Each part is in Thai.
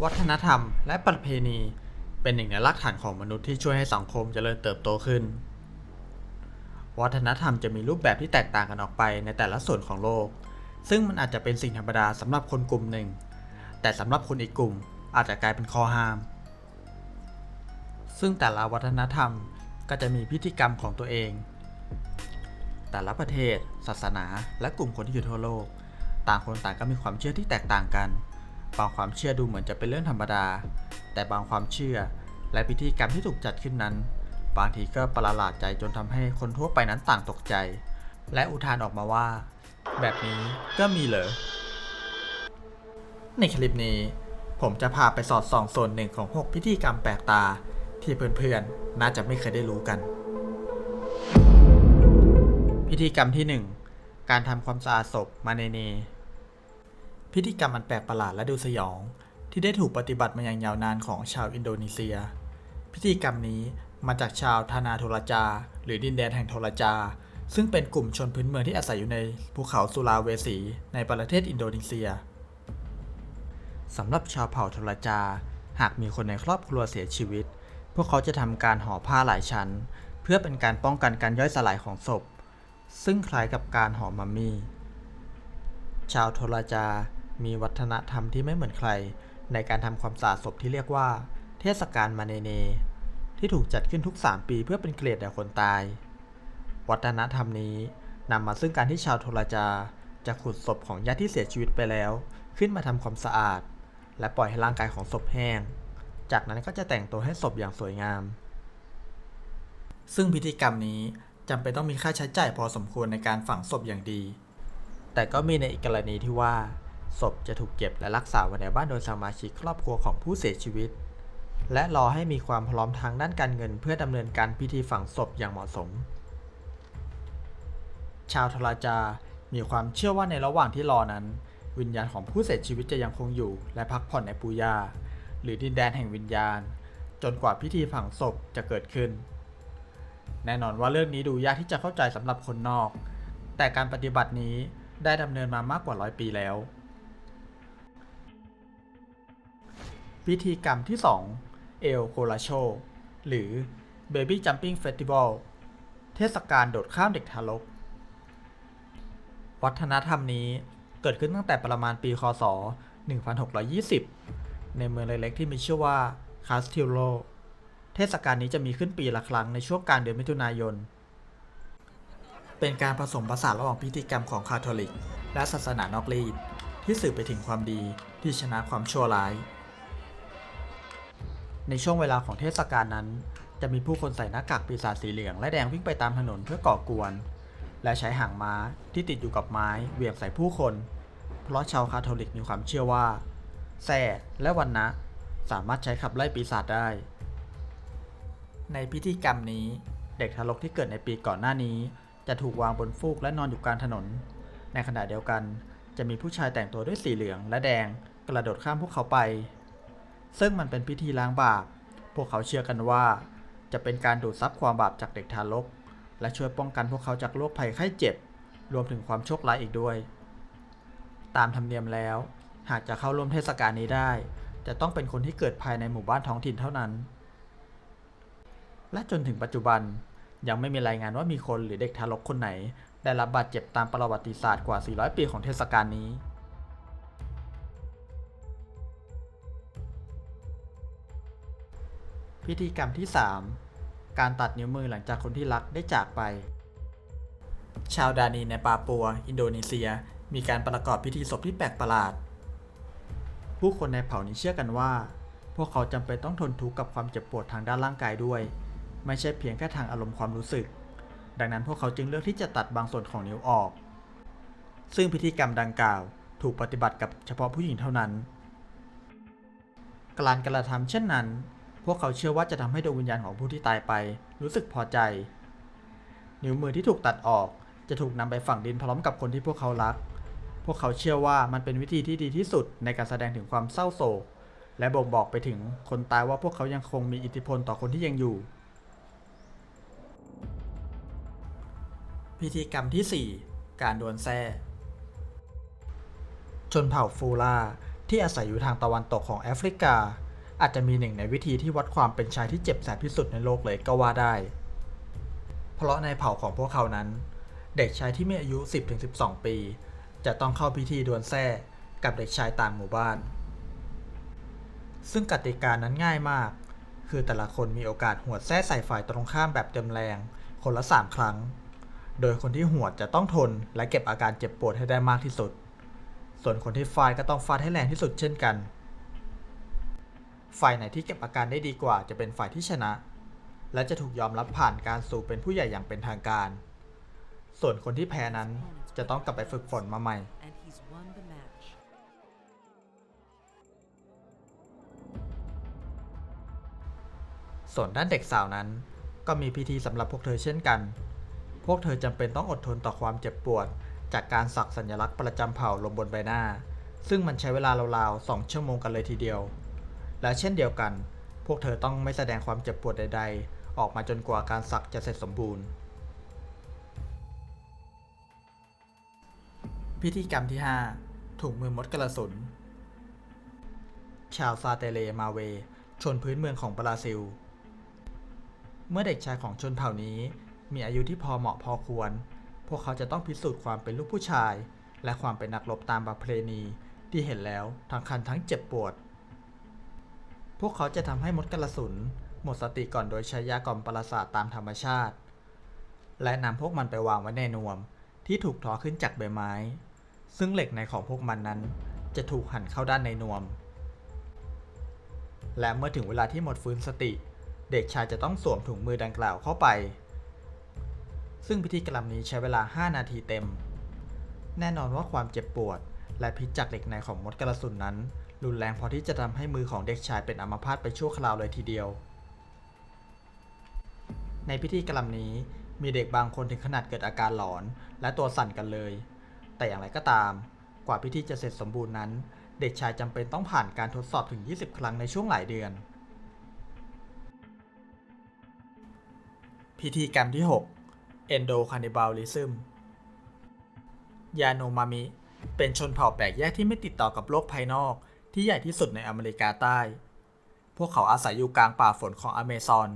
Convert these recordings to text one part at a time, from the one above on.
วัฒนธรรม และประเพณี เป็นหนึ่งในรากฐานของมนุษย์ที่ช่วยให้สังคมเจริญเติบโตขึ้น วัฒนธรรมจะมีรูปแบบที่แตกต่างกันออกไปในแต่ละส่วนของโลก ซึ่งมันอาจจะเป็นสิ่งธรรมดาสำหรับคนกลุ่มหนึ่ง แต่สำหรับคนอีกกลุ่ม อาจจะกลายเป็นข้อห้าม ซึ่งแต่ละวัฒนธรรมก็จะมีพิธีกรรมของตัวเอง แต่ละประเทศ ศาสนา และกลุ่มคนที่อยู่ทั่วโลก ต่างคนต่างก็มีความเชื่อที่แตกต่างกัน บางความเชื่อดูเหมือนจะเป็นเรื่องธรรมดา แต่บางความเชื่อ และพิธีกรรมที่ถูกจัดขึ้นนั้น บางทีก็ประหลาดใจจนทำให้คนทั่วไปนั้นต่างตกใจ และอุทานออกมาว่า แบบนี้ก็มีเหรอ ในคลิปนี้ ผมจะพาไปสอดส่องส่วนหนึ่งของ 6 พิธีกรรมแปลกตาที่เพื่อนๆ น่าจะไม่เคยได้รู้กัน พิธีกรรมที่ 1 การทำความสะอาดศพมาเนเน พิธีกรรมอันแปลกประหลาดและดูสยอง ที่ได้ถูกปฏิบัติมาอย่างยาวนานของชาวอินโดนีเซีย พิธีกรรมนี้มาจากชาวทานาโทรจา หรือดินแดนแห่งโทรจา ซึ่งเป็นกลุ่มชนพื้นเมืองที่อาศัยอยู่ในภูเขาสุลาเวสีในประเทศอินโดนีเซียสำหรับชาวเผ่าโทรจา หากมีคนในครอบครัวเสียชีวิต พวกเขาจะทำการห่อผ้าหลายชั้น เพื่อเป็นการป้องกันการย่อยสลายของศพ ซึ่งคล้ายกับการห่อมัมมี่ ชาวโทรจา มีวัฒนธรรมที่ไม่เหมือนใคร ในการทำความสะอาดศพที่เรียกว่า เทศกาลมาเนเน ที่ถูกจัดขึ้นทุก 3 ปีเพื่อเป็นเกลียดแด่คนตาย วัฒนธรรมนี้นำมาซึ่งการที่ชาวโทรจาจะขุดศพของญาติที่เสียชีวิตไปแล้ว ขึ้นมาทำความสะอาด และปล่อยให้ร่างกายของศพแห้ง จากนั้นก็จะแต่งตัวให้ศพอย่างสวยงาม ซึ่งพิธีกรรมนี้จำเป็นต้องมีค่าใช้จ่ายพอสมควรในการฝังศพอย่างดี แต่ก็มีในอีกกรณีที่ว่า ศพจะถูกเก็บและรักษาไว้ในบ้านโดยสมาชิกครอบครัวของผู้เสียชีวิต และรอให้มีความพร้อมทางด้านการเงิน เพื่อดำเนินการพิธีฝังศพอย่างเหมาะสม ชาวทราจา มีความเชื่อว่าในระหว่างที่รอนั้น วิญญาณของผู้เสียชีวิตจะยังคงอยู่ และพักผ่อนในปูยา หรือดินแดนแห่งวิญญาณ จนกว่าพิธีฝังศพจะเกิดขึ้น แน่นอนว่าเรื่องนี้ดูยากที่จะเข้าใจสำหรับคนนอก แต่การปฏิบัตินี้ได้ดำเนินมามากกว่าร้อยปีแล้ว พิธีกรรมที่ 2 เอลโคลาโช หรือ Baby Jumping Festival เทศกาลโดดข้ามเด็กทารก วัฒนธรรมนี้เกิดขึ้นตั้งแต่ประมาณปี คศ 1620 ในเมืองเล็กๆที่มีชื่อว่าคาสติโล เทศกาลนี้จะมีขึ้นปีละครั้งในช่วงกลางเดือนมิถุนายน เป็นการผสมผสานระหว่างพิธีกรรมของคาทอลิก และศาสนานอกรีดที่สื่อไปถึงความดีที่ชนะความชั่วร้าย ในช่วงเวลาของเทศกาลนั้น จะมีผู้คนใส่หน้ากากปีศาจสีเหลืองและแดงวิ่งไปตามถนนเพื่อก่อกวน และใช้หางม้าที่ติดอยู่กับไม้เหวี่ยงใส่ผู้คน เพราะชาวคาทอลิกมีความเชื่อว่าแส่และวันนะสามารถใช้ขับไล่ปีศาจได้ ในพิธีกรรมนี้ เด็กทารกที่เกิดในปีก่อนหน้านี้ จะถูกวางบนฟูกและนอนอยู่กลางถนน ในขณะเดียวกันจะมีผู้ชายแต่งตัวด้วยสีเหลืองและแดงกระโดดข้ามพวกเขาไป ซึ่งมันเป็นพิธีล้างบาป พวกเขาเชื่อกันว่า จะเป็นการดูดซับความบาปจากเด็กทารก และช่วยป้องกันพวกเขาจากโรคภัยไข้เจ็บ รวมถึงความโชคร้ายอีกด้วย ตามธรรมเนียมแล้ว หากจะเข้าร่วมเทศกาลนี้ได้ จะต้องเป็นคนที่เกิดภายในหมู่บ้านท้องถิ่นเท่านั้น และจนถึงปัจจุบันยังไม่มีรายงานว่ามีคนหรือเด็กทารกคนไหน ได้รับบาดเจ็บตามประวัติศาสตร์กว่า 400 ปีของเทศกาลนี้ พิธีกรรมที่ 3 การตัดนิ้วมือหลังจากคนที่รักได้จากไป ชาวดานีในปาปัว อินโดนีเซีย มีการประกอบพิธีศพที่แปลกประหลาด ผู้คนในเผ่านี้เชื่อกันว่า พวกเขาจำเป็นต้องทนทุกข์กับความเจ็บปวดทางด้านร่างกายด้วย ไม่ใช่เพียงแค่ทางอารมณ์ความรู้สึก ดังนั้นพวกเขาจึงเลือกที่จะตัดบางส่วนของนิ้วออก ซึ่งพิธีกรรมดังกล่าว ถูกปฏิบัติกับเฉพาะผู้หญิงเท่านั้น การกระทำเช่นนั้น พวกเขาเชื่อว่าจะทำให้ดวงวิญญาณของผู้ที่ตายไป รู้สึกพอใจ นิ้วมือที่ถูกตัดออก จะถูกนำไปฝังดินพร้อมกับคนที่พวกเขารัก พวกเขาเชื่อว่ามันเป็นวิธีที่ดีที่สุดในการแสดงถึงความเศร้าโศก และบ่งบอกไปถึงคนตายว่าพวกเขายังคงมีอิทธิพลต่อคนที่ยังอยู่ พิธีกรรมที่ 4 การดวลแซ่ชนเผ่าฟูลาที่อาศัยอยู่ทางตะวันตกของแอฟริกา อาจจะมีหนึ่งในวิธีที่วัดความเป็นชายที่เจ็บแสบที่สุดในโลกเลยก็ว่าได้ เพราะในเผ่าของพวกเขานั้น เด็กชายที่มีอายุ 10-12 ปี จะต้องเข้าพิธีดวลแท้กับเด็กชายต่างหมู่บ้าน ซึ่งกติกานั้นง่ายมาก คือแต่ละคนมีโอกาสหวดแท้ใส่ฝ่ายตรงข้ามแบบเต็มแรง คนละ 3 ครั้ง โดยคนที่หวดจะต้องทนและเก็บอาการเจ็บปวดให้ได้มากที่สุด ส่วนคนที่ฟาดก็ต้องฟาดให้แรงที่สุดเช่นกัน ฝ่ายไหนที่เก็บอาการได้ดีกว่าจะเป็นฝ่ายที่ชนะ และจะถูกยอมรับผ่านการสู่เป็นผู้ใหญ่อย่างเป็นทางการ ส่วนคนที่แพ้นั้นจะต้องกลับไปฝึกฝนมาใหม่ส่วนด้านเด็กสาวนั้น ก็มีพิธีสำหรับพวกเธอเช่นกัน พวกเธอจำเป็นต้องอดทนต่อความเจ็บปวด จากการสักสัญลักษณ์ประจำเผ่าลงบนใบหน้า ซึ่งมันใช้เวลาราวๆ2ชั่วโมงกันเลยทีเดียว และเช่นเดียวกัน พวกเธอต้องไม่แสดงความเจ็บปวดใด ๆ ออกมาจนกว่าการสักจะเสร็จสมบูรณ์ พิธีกรรมที่ 5ถุงมือมดกระสุน ชาวซาเตเลมาเว ชนพื้นเมืองของบราซิล เมื่อเด็กชายของชนเผ่านี้มีอายุที่พอเหมาะพอควร พวกเขาจะต้องพิสูจน์ความเป็นลูกผู้ชาย และความเป็นนักรบตามประเพณีที่เห็นแล้วทั้งคันทั้งเจ็บปวด พวกเขาจะทำให้มดกระสุน หมดสติก่อนโดยใช้ยากล่อมประสาทตามธรรมชาติ และนำพวกมันไปวางไว้ในนวม ที่ถูกทอขึ้นจากใบไม้ ซึ่งเหล็กในของพวกมันนั้น จะถูกหั่นเข้าด้านในนวม และเมื่อถึงเวลาที่หมดฟื้นสติ เด็กชายจะต้องสวมถุงมือดังกล่าวเข้าไป ซึ่งพิธีกรรมนี้ใช้เวลา 5 นาทีเต็ม แน่นอนว่าความเจ็บปวด และพิษจากเหล็กในของมดกระสุนนั้น รุนแรงพอที่จะทำให้มือของเด็กชายเป็นอัมพาตไปชั่วคราวเลยทีเดียว ในพิธีกรรมนี้มีเด็กบางคนถึงขนาดเกิดอาการหลอน และตัวสั่นกันเลย แต่อย่างไรก็ตาม กว่าพิธีจะเสร็จสมบูรณ์นั้น เด็กชายจำเป็นต้องผ่านการทดสอบถึง 20 ครั้งในช่วงหลายเดือน พิธีกรรมที่ 6 Endo Cannibalism ยาโนมามิ เป็นชนเผ่าแปลกแยกที่ไม่ติดต่อกับโลกภายนอก ที่ใหญ่ที่สุดในอเมริกาใต้ พวกเขาอาศัยอยู่กลางป่าฝนของอเมซอน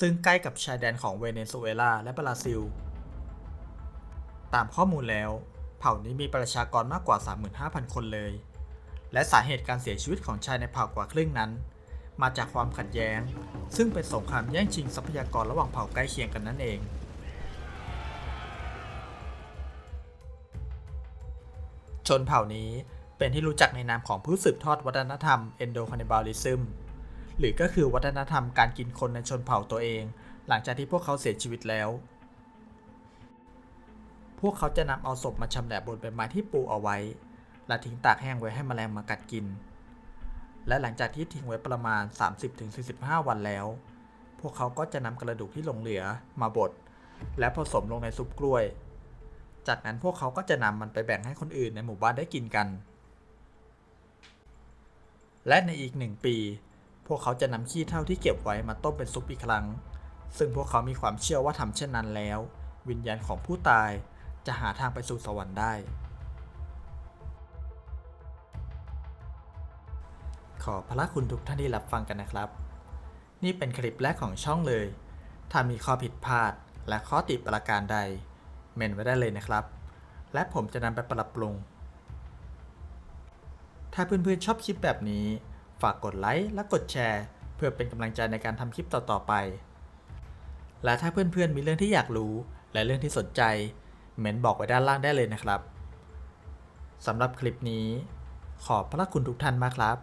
ซึ่งใกล้กับชายแดนของเวเนซุเอลาและบราซิล ตามข้อมูลแล้ว เผ่านี้มีประชากรมากกว่า 35,000 คนเลย และสาเหตุการเสียชีวิตของชายในเผ่ากว่าครึ่งนั้น มาจากความขัดแย้ง ซึ่งเป็นสงครามแย่งชิงทรัพยากรระหว่างเผ่าใกล้เคียงกันนั่นเอง ชนเผ่านี้เป็นที่รู้จักในนามของผู้สืบทอดวัฒนธรรม Endo Cannibalism หรือก็คือวัฒนธรรมการกินคนในชนเผ่าตัวเอง หลังจากที่พวกเขาเสียชีวิตแล้ว พวกเขาจะนำเอาศพมาชำแหละบนใบไม้ที่ปูเอาไว้ และทิ้งตากแห้งไว้ให้แมลงมากัดกิน และหลังจากที่ทิ้งไว้ประมาณ 30-45 วันแล้ว พวกเขาก็จะนำกระดูกที่หลงเหลือมาบดและผสมลงในซุปกล้วย จากนั้นพวกเขาก็จะนำมันไปแบ่งให้คนอื่นในหมู่บ้านได้กินกัน และในอีกหนึ่งปี พวกเขาจะนำขี้เถ้าที่เก็บไว้มาต้มเป็นซุปอีกครั้ง ซึ่งพวกเขามีความเชื่อว่าทำเช่นนั้นแล้ว วิญญาณของผู้ตายจะหาทางไปสู่สวรรค์ได้ ขอพระคุณทุกท่านที่รับฟังกันนะครับ นี่เป็นคลิปแรกของช่องเลย ถ้ามีข้อผิดพลาดและข้อติประการใด เมนไว้ได้เลยนะครับ และผมจะนำไปปรับปรุง ถ้าเพื่อนๆชอบคลิปแบบนี้ ฝากกดไลค์และกดแชร์ เพื่อเป็นกำลังใจในการทำคลิปต่อๆไป และถ้าเพื่อนๆมีเรื่องที่อยากรู้ และเรื่องที่สนใจ เมนบอกไว้ด้านล่างได้เลยนะครับสำหรับคลิปนี้ ขอบพระคุณทุกท่านมากครับ